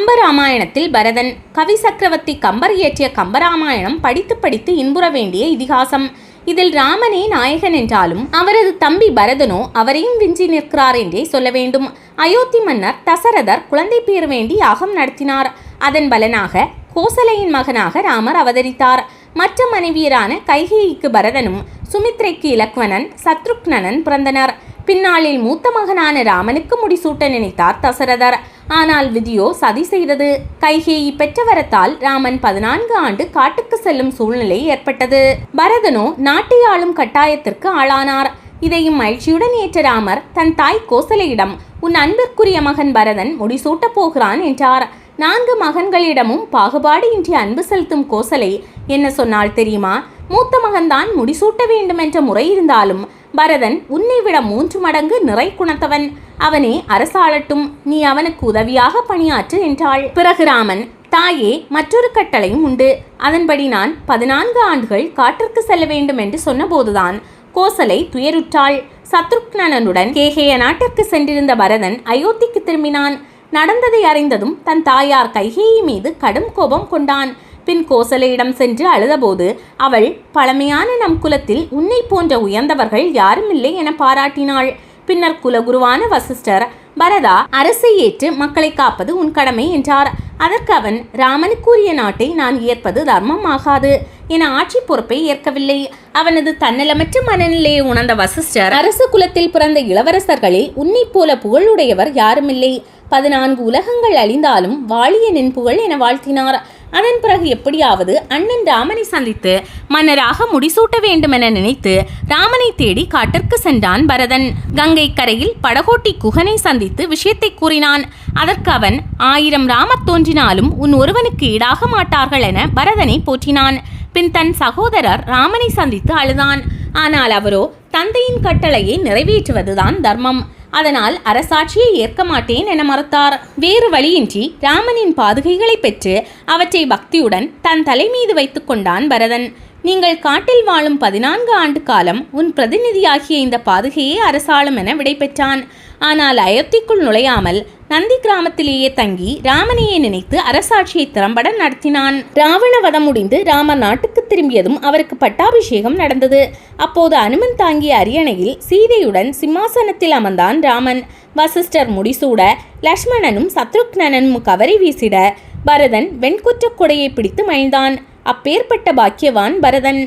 கம்பராமாயணத்தில் பரதன் கவி சக்கரவர்த்தி கம்பர் இயற்றிய கம்பராமாயணம் படித்து படித்து இன்புற வேண்டிய இதிகாசம். இதில் ராமனே நாயகன் என்றாலும் அவரது தம்பி பரதனோ அவரையும் விஞ்சி நிற்கிறார் என்றே சொல்ல வேண்டும். அயோத்தி மன்னர் தசரதர் குழந்தை பேர் வேண்டி யாகம் நடத்தினார். அதன் பலனாக கோசலையின் மகனாக ராமர் அவதரித்தார். மற்ற மனைவியரான கைகேயிக்கு பரதனும் சுமித்ரைக்கு இலக்வனன் சத்ருக்னனன் பிறந்தனர். பின்னாளில் மூத்த மகனான ராமனுக்கு முடிசூட்ட நினைத்தார் தசரதர். ஆனால் விதியோ சதி செய்தது. கைகேயி பெற்ற வரத்தால் ராமன் பதினான்கு ஆண்டு காட்டுக்கு செல்லும் சூழ்நிலை ஏற்பட்டது. பரதனோ நாட்டை ஆளும் கட்டாயத்திற்கு ஆளானார். இதையும் மகிழ்ச்சியுடன் ஏற்ற ராமர் தன் தாய் கோசலையிடம் உன் அன்பிற்குரிய மகன் பரதன் முடிசூட்டப் போகிறான் என்றார். நான்கு மகன்களிடமும் பாகுபாடு இன்றி அன்பு செலுத்தும் கோசலை என்ன சொன்னால் தெரியுமா? மூத்த மகன்தான் முடிசூட்ட வேண்டும் என்ற முறை இருந்தாலும் பரதன் உன்னை விட மூன்று மடங்கு நிறை குணத்தவன். அவனே அரசாளட்டும் நீ அவனுக்கு உதவியாக பணியாற்று என்றாள். பிறகு ராமன் தாயே மற்றொரு கட்டளையும் உண்டு. அதன்படி நான் பதினான்கு ஆண்டுகள் காட்டிற்கு செல்ல வேண்டும் என்று சொன்னபோதுதான் கோசலை துயருற்றாள். சத்ருக்னனுடன் கேகேய நாட்டிற்கு சென்றிருந்த பரதன் அயோத்திக்கு திரும்பினான். நடந்ததை அறிந்ததும் தன் தாயார் கைகேயி மீது கடும் கோபம் கொண்டான். பின் கோசலையிடம் சென்று அழுதபோது அவள் பழமையான நம் குலத்தில் உன்னை போன்ற உயர்ந்தவர்கள் யாரும் இல்லை என பாராட்டினாள். பின்னர் குலகுருவான வசிஷ்டர் பரதா அரசை ஏற்று மக்களை காப்பது உன் கடமை என்றார். அதற்கு அவன் ராமனுக்குரிய நாட்டை நான் ஏற்பது தர்மம் ஆகாது என ஆட்சி பொறுப்பை ஏற்கவில்லை. அவனது தன்னலமற்ற மனநிலையை உணர்ந்த வசிஷ்டர் அரச குலத்தில் பிறந்த இளவரசர்களில் உன்னைப் போல புகழுடையவர் யாருமில்லை. பதினான்கு உலகங்கள் அழிந்தாலும் வாழியனின் புகழ் என வாழ்த்தினார். அதன் பிறகு எப்படியாவது அண்ணன் ராமனை சந்தித்து மன்னராக முடிசூட்ட வேண்டுமென நினைத்து ராமனை தேடி காட்டிற்கு சென்றான் பரதன். கங்கை கரையில் படகோட்டி குகனை சந்தித்து விஷயத்தை கூறினான். அதற்கு அவன் ஆயிரம் ராமர் தோன்றினாலும் உன் ஒருவனுக்கு ஈடாக மாட்டார்கள் என பரதனை போற்றினான். பின் தன் சகோதரர் ராமனை சந்தித்து அழுதான். ஆனால் அவரோ தந்தையின் கட்டளையை நிறைவேற்றுவதுதான் தர்மம். அதனால் அரசாட்சியை ஏற்க மாட்டேன் என மறுத்தார். வேறு வழியின்றி ராமனின் பாதுகைகளை பெற்று அவற்றை பக்தியுடன் தன் தலை மீது வைத்து கொண்டான் பரதன். நீங்கள் காட்டில் வாழும் பதினான்கு ஆண்டு காலம் உன் பிரதிநிதியாகிய இந்த பாதுகையே அரசாளும் என விடைபெற்றான். ஆனால் அயோத்திக்குள் நுழையாமல் நந்தி கிராமத்திலேயே தங்கி ராமனையே நினைத்து அரசாட்சியை திறம்பட நடத்தினான். ராவண வதம் முடிந்து ராமன் நாட்டுக்கு திரும்பியதும் அவருக்கு பட்டாபிஷேகம் நடந்தது. அப்போது அனுமன் தாங்கிய அரியணையில் சீதையுடன் சிம்மாசனத்தில் அமர்ந்தான் ராமன். வசிஷ்டர் முடிசூட லக்ஷ்மணனும் சத்ருக்னனும் கவரி வீசிட பரதன் வெண்குற்றக் கொடையை பிடித்து மகிழ்ந்தான். அப்பேற்பட்ட பாக்கியவான் பரதன்.